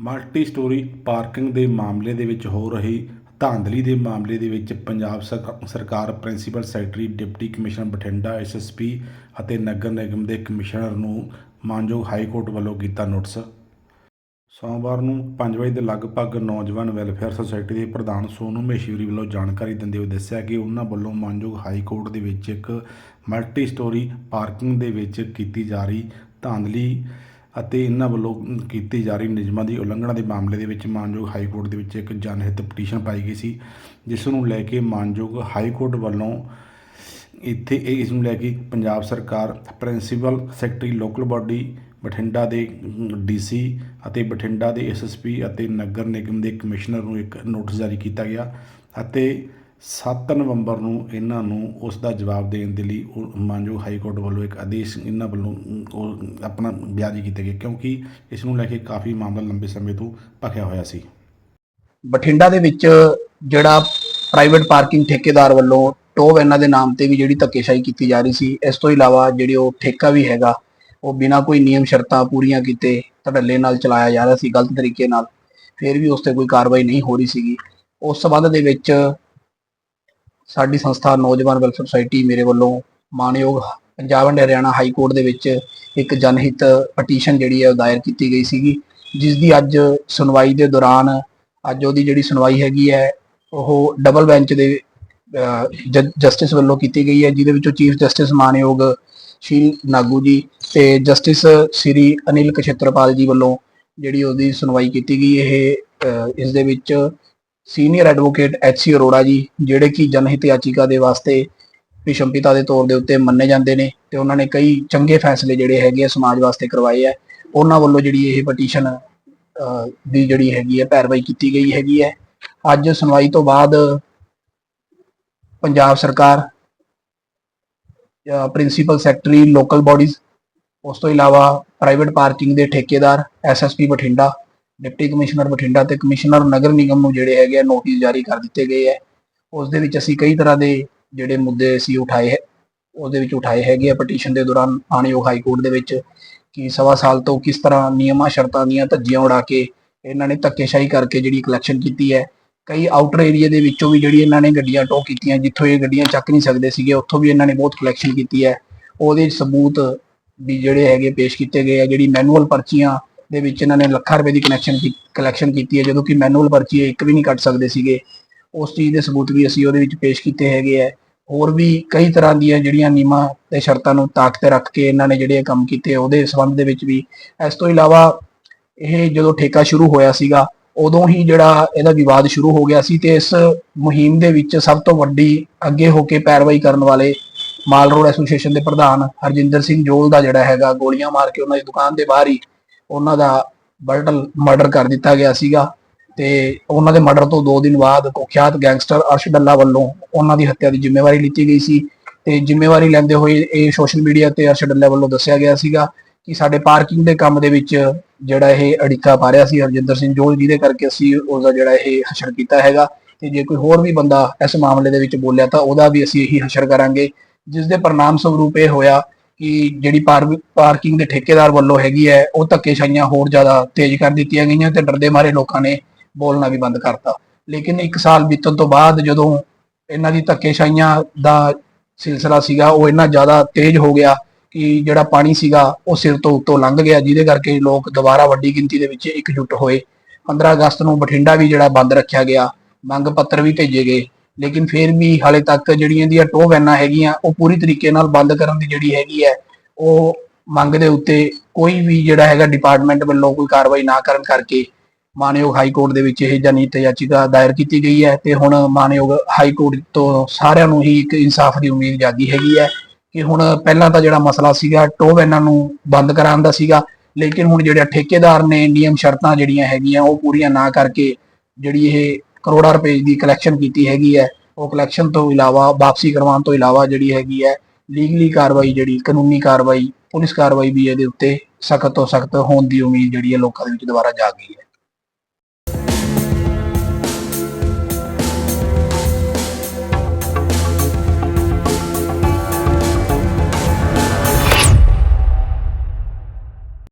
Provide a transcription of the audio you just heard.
Multi story parking ਦੇ ਮਾਮਲੇ ਦੇ ਵਿੱਚ ਹੋ ਰਹੀ ਧਾਂਦਲੀ ਦੇ ਮਾਮਲੇ ਦੇ ਵਿੱਚ ਪੰਜਾਬ ਸਰਕਾਰ principal secretary deputy commissioner Bathinda SSP ਅਤੇ ਨਗਰ ਨਿਗਮ ਦੇ ਕਮਿਸ਼ਨਰ ਨੂੰ ਮਾਨਯੋਗ ਹਾਈ ਕੋਰਟ ਵੱਲੋਂ ਕੀਤਾ ਨੋਟਿਸ। ਸੋਮਵਾਰ ਨੂੰ 5 ਵਜੇ ਦੇ ਲਗਭਗ ਨੌਜਵਾਨ ਵੈਲਫੇਅਰ ਸੁਸਾਇਟੀ ਦੇ ਪ੍ਰਧਾਨ ਸੋਨੂ ਮਹੇਸ਼ਵਰੀ ਵੱਲੋਂ ਜਾਣਕਾਰੀ ਦਿੰਦੇ ਹੋਏ ਦੱਸਿਆ ਕਿ ਉਹਨਾਂ ਵੱਲੋਂ ਮਾਨਯੋਗ ਹਾਈ ਕੋਰਟ ਦੇ ਵਿੱਚ ਇੱਕ ਮਲਟੀ ਸਟੋਰੀ ਪਾਰਕਿੰਗ ਦੇ ਵਿੱਚ ਕੀਤੀ ਜਾ ਰਹੀ ਧਾਂਦਲੀ ਅਤੇ ਇਹਨਾਂ ਵੱਲੋਂ ਕੀਤੀ ਜਾ ਰਹੀ ਨਿਯਮਾਂ ਦੀ ਉਲੰਘਣਾ ਦੇ ਮਾਮਲੇ ਦੇ ਵਿੱਚ ਮਾਨਯੋਗ ਹਾਈ ਕੋਰਟ ਦੇ ਵਿੱਚ ਇੱਕ ਜਨਹਿਤ ਪਟੀਸ਼ਨ ਪਾਈ ਗਈ ਸੀ, ਜਿਸ ਨੂੰ ਲੈ ਕੇ ਮਾਨਯੋਗ ਹਾਈ ਕੋਰਟ ਵੱਲੋਂ ਇੱਥੇ ਇਹ ਇਸ ਨੂੰ ਲੈ ਕੇ ਪੰਜਾਬ ਸਰਕਾਰ, principal secretary local body, Bathinda ਦੇ ਡੀਸੀ ਅਤੇ ਬਠਿੰਡਾ ਦੇ ਐਸਐਸਪੀ ਅਤੇ ਨਗਰ ਨਿਗਮ ਦੇ ਕਮਿਸ਼ਨਰ ਨੂੰ ਇੱਕ ਨੋਟਿਸ ਜਾਰੀ ਕੀਤਾ ਗਿਆ ਅਤੇ 7 ਨਵੰਬਰ ਨੂੰ ਇਹਨਾਂ ਨੂੰ ਉਸ ਦਾ ਜਵਾਬ ਦੇਣ ਦੇ ਲਈ ਉਹ ਮਾਨਯੋਗ ਹਾਈ ਕੋਰਟ ਵੱਲੋਂ ਇੱਕ ਆਦੇਸ਼ ਇਹਨਾਂ ਵੱਲੋਂ ਆਪਣਾ ਜਾਰੀ ਕੀਤਾ ਗਿਆ ਕਿਉਂਕਿ ਇਸ ਨੂੰ ਲੈ ਕੇ ਕਾਫੀ ਮਾਮਲਾ ਲੰਬੇ ਸਮੇਂ ਤੋਂ ਭਖਿਆ ਹੋਇਆ ਸੀ। ਬਠਿੰਡਾ ਦੇ ਵਿੱਚ ਜਿਹੜਾ ਪ੍ਰਾਈਵੇਟ ਪਾਰਕਿੰਗ ਠੇਕੇਦਾਰ ਵੱਲੋਂ ਟੋ ਵੈਨਾਂ ਦੇ ਨਾਮ ਤੇ ਵੀ ਜਿਹੜੀ ਧੱਕੇਸ਼ਾਹੀ ਕੀਤੀ ਜਾ ਰਹੀ ਸੀ, ਇਸ ਤੋਂ ਇਲਾਵਾ ਜਿਹੜੇ ਉਹ ਠੇਕਾ ਵੀ ਹੈਗਾ, ਉਹ ਬਿਨਾਂ ਕੋਈ ਨਿਯਮ ਸ਼ਰਤਾਂ ਪੂਰੀਆਂ ਕੀਤੇ ਧੜੱਲੇ ਨਾਲ ਚਲਾਇਆ ਜਾ ਰਿਹਾ ਸੀ, ਗਲਤ ਤਰੀਕੇ ਨਾਲ, ਫਿਰ ਵੀ ਉਸ ਤੇ ਕੋਈ ਕਾਰਵਾਈ ਨਹੀਂ ਹੋ ਰਹੀ ਸੀਗੀ। ਉਸ ਸਬੰਧ ਦੇ ਵਿੱਚ ਸਾਡੀ ਸੰਸਥਾ ਨੌਜਵਾਨ ਵੈਲਫੇਅਰ ਸੁਸਾਇਟੀ ਮੇਰੇ ਵੱਲੋਂ ਮਾਨਯੋਗ Punjab and Haryana high court ਦੇ ਵਿੱਚ ਇੱਕ ਜਨਹਿਤ ਪਟੀਸ਼ਨ ਜਿਹੜੀ ਹੈ ਉਹ ਦਾਇਰ ਕੀਤੀ ਗਈ ਸੀਗੀ ਜਿਸ ਦੀ ਅੱਜ ਸੁਣਵਾਈ ਦੇ ਦੌਰਾਨ ਅੱਜ ਉਹਦੀ ਜਿਹੜੀ ਸੁਣਵਾਈ ਹੈਗੀ ਹੈ ਉਹ ਡਬਲ ਬੈਂਚ ਦੇ ਜਸਟਿਸ ਵੱਲੋਂ ਕੀਤੀ ਗਈ ਹੈ ਜਿਹਦੇ ਵਿੱਚੋਂ ਚੀਫ ਜਸਟਿਸ ਮਾਨਯੋਗ ਸ਼ੀਲ ਨਾਗੂ ਜੀ ਤੇ ਜਸਟਿਸ ਸ੍ਰੀ ਅਨਿਲ ਕਛੇਤਰਪਾਲ ਜੀ ਵੱਲੋਂ ਜਿਹੜੀ ਉਹਦੀ ਸੁਣਵਾਈ ਕੀਤੀ ਗਈ ਇਹ ਅਹ, ਇਸ ਦੇ ਵਿੱਚ ਸੀਨੀਅਰ ਐਡਵੋਕੇਟ ਐਚਸੀ ਅਰੋੜਾ ਜੀ, ਜਿਹੜੇ ਕਿ ਜਨਹਿਤ ਯਾਚੀਕਾ ਦੇ ਵਾਸਤੇ ਭੀਸ਼ਮ ਪਿਤਾ ਦੇ ਤੌਰ ਦੇ ਉੱਤੇ ਮੰਨੇ ਜਾਂਦੇ ਨੇ ਤੇ ਉਹਨਾਂ ਨੇ ਕਈ ਚੰਗੇ ਫੈਸਲੇ ਜਿਹੜੇ ਹੈਗੇ ਆ ਸਮਾਜ ਵਾਸਤੇ ਕਰਵਾਏ ਆ। ਉਹਨਾਂ ਵੱਲੋਂ ਜਿਹੜੀ ਇਹ ਪਟੀਸ਼ਨ ਦੀ ਜਿਹੜੀ ਹੈਗੀ ਹੈ ਪੈਰਵਾਈ ਕੀਤੀ ਗਈ ਹੈਗੀ ਹੈ ਅੱਜ ਸੁਣਵਾਈ ਤੋਂ ਬਾਅਦ ਪੰਜਾਬ ਸਰਕਾਰ ਪ੍ਰਿੰਸੀਪਲ ਸੈਕਟਰੀ ਲੋਕਲ ਬਾਡੀਜ਼, ਉਸ ਤੋਂ ਇਲਾਵਾ ਪ੍ਰਾਈਵੇਟ ਪਾਰਕਿੰਗ ਦੇ ਠੇਕੇਦਾਰ SSP Bathinda deputy commissioner Bathinda ਤੇ ਕਮਿਸ਼ਨਰ ਨਗਰ ਨਿਗਮ ਨੂੰ ਜਿਹੜੇ ਹੈਗੇ ਆ ਨੋਟਿਸ ਜਾਰੀ ਕਰ ਦਿੱਤੇ ਗਏ ਹੈ। ਉਸ ਦੇ ਵਿੱਚ ਅਸੀਂ ਕਈ ਤਰ੍ਹਾਂ ਦੇ ਜਿਹੜੇ ਮੁੱਦੇ ਸੀ ਉਠਾਏ ਹੈ, ਉਹਦੇ ਵਿੱਚ ਉਠਾਏ ਹੈਗੇ ਆ ਪਟੀਸ਼ਨ ਦੇ ਦੌਰਾਨ ਮਾਣਯੋਗ ਹਾਈ ਕੋਰਟ ਦੇ ਵਿੱਚ ਕਿ ਸਵਾ ਸਾਲ ਤੋਂ ਕਿਸ ਤਰ੍ਹਾਂ ਨਿਯਮਾਂ ਸ਼ਰਤਾਂ ਦੀਆਂ ਧੱਜੀਆਂ ਉਡਾ ਕੇ ਇਹਨਾਂ ਨੇ ਧੱਕੇਸ਼ਾਹੀ ਕਰਕੇ ਜਿਹੜੀ ਕਲੈਕਸ਼ਨ ਕੀਤੀ ਹੈ, ਕਈ ਆਊਟਰ ਏਰੀਆ ਦੇ ਵਿੱਚੋਂ ਵੀ ਜਿਹੜੀ ਇਹਨਾਂ ਨੇ ਗੱਡੀਆਂ ਟੋ ਕੀਤੀਆਂ, ਜਿੱਥੋਂ ਇਹ ਗੱਡੀਆਂ ਚੱਕ ਨਹੀਂ ਸਕਦੇ ਸੀਗੇ, ਉੱਥੋਂ ਵੀ ਇਹਨਾਂ ਨੇ ਬਹੁਤ ਕਲੈਕਸ਼ਨ ਕੀਤੀ ਹੈ। ਉਹਦੇ ਸਬੂਤ ਵੀ ਜਿਹੜੇ ਹੈਗੇ ਪੇਸ਼ ਕੀਤੇ ਗਏ ਆ, ਜਿਹੜੀ ਮੈਨੂਅਲ ਪਰਚੀਆਂ ਦੇ ਵਿੱਚ ਇਹਨਾਂ ਨੇ ਲੱਖਾਂ ਰੁਪਏ ਦੀ ਕਨੈਕਸ਼ਨ ਕਲੈਕਸ਼ਨ ਕੀਤੀ ਹੈ, ਜਦੋਂ ਕਿ ਮੈਨੂਅਲ ਪਰਚੀ ਇੱਕ ਵੀ ਨਹੀਂ ਕੱਟ ਸਕਦੇ ਸੀਗੇ। ਉਸ ਚੀਜ਼ ਦੇ ਸਬੂਤ ਵੀ ਅਸੀਂ ਉਹਦੇ ਵਿੱਚ ਪੇਸ਼ ਕੀਤੇ ਹੈਗੇ ਆ ਹੋਰ ਵੀ ਕਈ ਤਰ੍ਹਾਂ ਦੀਆਂ ਜਿਹੜੀਆਂ ਨਿਯਮਾਂ ਤੇ ਸ਼ਰਤਾਂ ਨੂੰ ਤਾਕ ਤੇ ਰੱਖ ਕੇ ਇਹਨਾਂ ਨੇ ਜਿਹੜੇ ਕੰਮ ਕੀਤੇ, ਉਹਦੇ ਸੰਬੰਧ ਦੇ ਵਿੱਚ ਵੀ। ਇਸ ਤੋਂ ਇਲਾਵਾ ਇਹ ਜਦੋਂ ਠੇਕਾ ਸ਼ੁਰੂ ਹੋਇਆ ਸੀਗਾ, ਉਦੋਂ ਹੀ ਜਿਹੜਾ ਇਹਦਾ ਵਿਵਾਦ ਸ਼ੁਰੂ ਹੋ ਗਿਆ ਸੀ ਤੇ ਇਸ ਮੁਹਿੰਮ ਦੇ ਵਿੱਚ ਸਭ ਤੋਂ ਵੱਡੀ ਅੱਗੇ ਹੋ ਕੇ ਪੈਰਵਾਈ ਕਰਨ ਵਾਲੇ ਮਾਲ ਰੋਡ ਐਸੋਸੀਏਸ਼ਨ ਦੇ ਪ੍ਰਧਾਨ ਹਰਜਿੰਦਰ ਸਿੰਘ ਜੋਲ ਦਾ ਜਿਹੜਾ ਹੈਗਾ, ਗੋਲੀਆਂ ਮਾਰ ਕੇ ਉਹਨਾਂ ਦੀ ਦੁਕਾਨ ਦੇ ਬਾਹਰ ਹੀ ਉਹਨਾਂ ਦਾ ਬਲਟਲ ਮਰਡਰ ਕਰ ਦਿੱਤਾ ਗਿਆ ਸੀਗਾ ਤੇ ਉਹਨਾਂ ਦੇ ਮਰਡਰ ਤੋਂ 2 ਦਿਨ ਬਾਅਦ ਕੁਖਿਆਤ ਗੈਂਗਸਟਰ ਅਰਸ਼ ਡੱਲਾ ਵੱਲੋਂ ਉਹਨਾਂ ਦੀ ਹੱਤਿਆ ਦੀ ਜ਼ਿੰਮੇਵਾਰੀ ਲਿੱਤੀ ਗਈ ਸੀ ਤੇ ਜ਼ਿੰਮੇਵਾਰੀ ਲੈਂਦੇ ਹੋਏ ਇਹ ਸੋਸ਼ਲ ਮੀਡੀਆ ਤੇ ਅਰਸ਼ ਡੱਲਾ ਵੱਲੋਂ ਦੱਸਿਆ ਗਿਆ ਸੀਗਾ ਕਿ ਸਾਡੇ ਪਾਰਕਿੰਗ ਦੇ ਕੰਮ ਦੇ ਵਿੱਚ ਜਿਹੜਾ ਇਹ ਅੜਿੱਕਾ ਪਾ ਰਿਹਾ ਸੀ ਹਰਜਿੰਦਰ ਸਿੰਘ ਜੋਲ, ਜਿਹਦੇ ਕਰਕੇ ਅਸੀਂ ਉਸ ਦਾ ਜਿਹੜਾ ਇਹ ਹਸ਼ਰ ਕੀਤਾ ਹੈਗਾ ਤੇ ਜੇ ਕੋਈ ਹੋਰ ਵੀ ਬੰਦਾ ਇਸ ਮਾਮਲੇ ਦੇ ਵਿੱਚ ਬੋਲਿਆ ਤਾਂ ਉਹਦਾ ਵੀ ਅਸੀਂ ਇਹੀ ਹਸ਼ਰ ਕਰਾਂਗੇ ਜਿਸ ਦੇ ਪਰਿਣਾਮ ਸਰੂਪ ਇਹ ਹੋਇਆ ਕਿ ਜਿਹੜੀ ਪਾਰਕਿੰਗ ਦੇ ਠੇਕੇਦਾਰ ਵੱਲੋਂ ਹੈਗੀ ਹੈ, ਉਹ ਧੱਕੇਸ਼ਾਹੀਆਂ ਹੋਰ ਜ਼ਿਆਦਾ ਤੇਜ਼ ਕਰ ਦਿੱਤੀਆਂ ਗਈਆਂ ਤੇ ਡਰਦੇ ਮਾਰੇ ਲੋਕਾਂ ਨੇ ਬੋਲਣਾ ਵੀ ਬੰਦ ਕਰਤਾ। ਲੇਕਿਨ 1 ਸਾਲ ਬੀਤਣ ਤੋਂ ਬਾਅਦ ਜਦੋਂ ਇਹਨਾਂ ਦੀ ਧੱਕੇਸ਼ਾਹੀਆਂ ਦਾ ਸਿਲਸਿਲਾ ਸੀਗਾ, ਉਹ ਇੰਨਾ ਜ਼ਿਆਦਾ ਤੇਜ਼ ਹੋ ਗਿਆ ਕਿ ਜਿਹੜਾ ਪਾਣੀ ਸੀਗਾ, ਉਹ ਸਿਰ ਤੋਂ ਉੱਤੋਂ ਲੰਘ ਗਿਆ, ਜਿਹਦੇ ਕਰਕੇ ਲੋਕ ਦੁਬਾਰਾ ਵੱਡੀ ਗਿਣਤੀ ਦੇ ਵਿੱਚ ਇਕਜੁੱਟ ਹੋਏ। 15 ਅਗਸਤ ਨੂੰ ਬਠਿੰਡਾ ਵੀ ਜਿਹੜਾ ਬੰਦ ਰੱਖਿਆ ਗਿਆ, ਮੰਗ ਪੱਤਰ ਵੀ ਭੇਜੇ ਗਏ। ਲੇਕਿਨ ਫਿਰ ਵੀ ਹਾਲੇ ਤੱਕ ਜਿਹੜੀਆਂ ਦੀਆਂ ਟੋ ਵੈਨਾਂ ਹੈਗੀਆਂ, ਉਹ ਪੂਰੀ ਤਰੀਕੇ ਨਾਲ ਬੰਦ ਕਰਨ ਦੀ ਜਿਹੜੀ ਹੈਗੀ ਹੈ, ਉਹ ਮੰਗ ਦੇ ਉੱਤੇ ਕੋਈ ਵੀ ਜਿਹੜਾ ਹੈਗਾ ਡਿਪਾਰਟਮੈਂਟ ਵੱਲੋਂ ਕੋਈ ਕਾਰਵਾਈ ਨਾ ਕਰਨ ਕਰਕੇ ਮਾਨਯੋਗ ਹਾਈ ਕੋਰਟ ਦੇ ਵਿੱਚ ਇਹ ਜਨਹਿਤ ਯਾਚਿਕਾ ਦਾਇਰ ਕੀਤੀ ਗਈ ਹੈ ਤੇ ਹੁਣ ਮਾਨਯੋਗ ਹਾਈ ਕੋਰਟ ਤੋਂ ਸਾਰਿਆਂ ਨੂੰ ਹੀ ਇੱਕ ਇਨਸਾਫ ਦੀ ਉਮੀਦ ਜਾਗੀ ਹੈਗੀ ਹੈ ਕਿ ਹੁਣ ਪਹਿਲਾਂ ਤਾਂ ਜਿਹੜਾ ਮਸਲਾ ਸੀਗਾ ਟੋ ਵੈਨਾਂ ਨੂੰ ਬੰਦ ਕਰਾਉਣ ਦਾ ਸੀਗਾ, ਲੇਕਿਨ ਹੁਣ ਜਿਹੜੇ ਠੇਕੇਦਾਰ ਨੇ, ਨਿਯਮ ਸ਼ਰਤਾਂ ਜਿਹੜੀਆਂ ਹੈਗੀਆਂ, ਉਹ ਪੂਰੀਆਂ ਨਾ ਕਰਕੇ ਜਿਹੜੀ ਇਹ ਕਰੋੜਾਂ ਰੁਪਏ ਦੀ ਕਲੈਕਸ਼ਨ ਕੀਤੀ ਹੈਗੀ ਹੈ। ਉਹ ਕਲੈਕਸ਼ਨ ਤੋਂ ਇਲਾਵਾ, ਵਾਪਸੀ ਕਰਵਾਉਣ ਤੋਂ ਇਲਾਵਾ ਜਿਹੜੀ ਹੈਗੀ ਹੈ ਲੀਗਲੀ ਕਾਰਵਾਈ ਜਿਹੜੀ, ਕਾਨੂੰਨੀ ਕਾਰਵਾਈ, ਪੁਲਿਸ ਕਾਰਵਾਈ ਵੀ ਇਹਦੇ ਉੱਤੇ ਸਖਤ ਤੋਂ ਸਖਤ ਹੋਣ ਦੀ ਉਮੀਦ ਜਿਹੜੀ ਹੈ ਲੋਕਾਂ ਦੇ ਵਿੱਚ ਦੁਬਾਰਾ ਜਾਗ ਗਈ ਹੈ।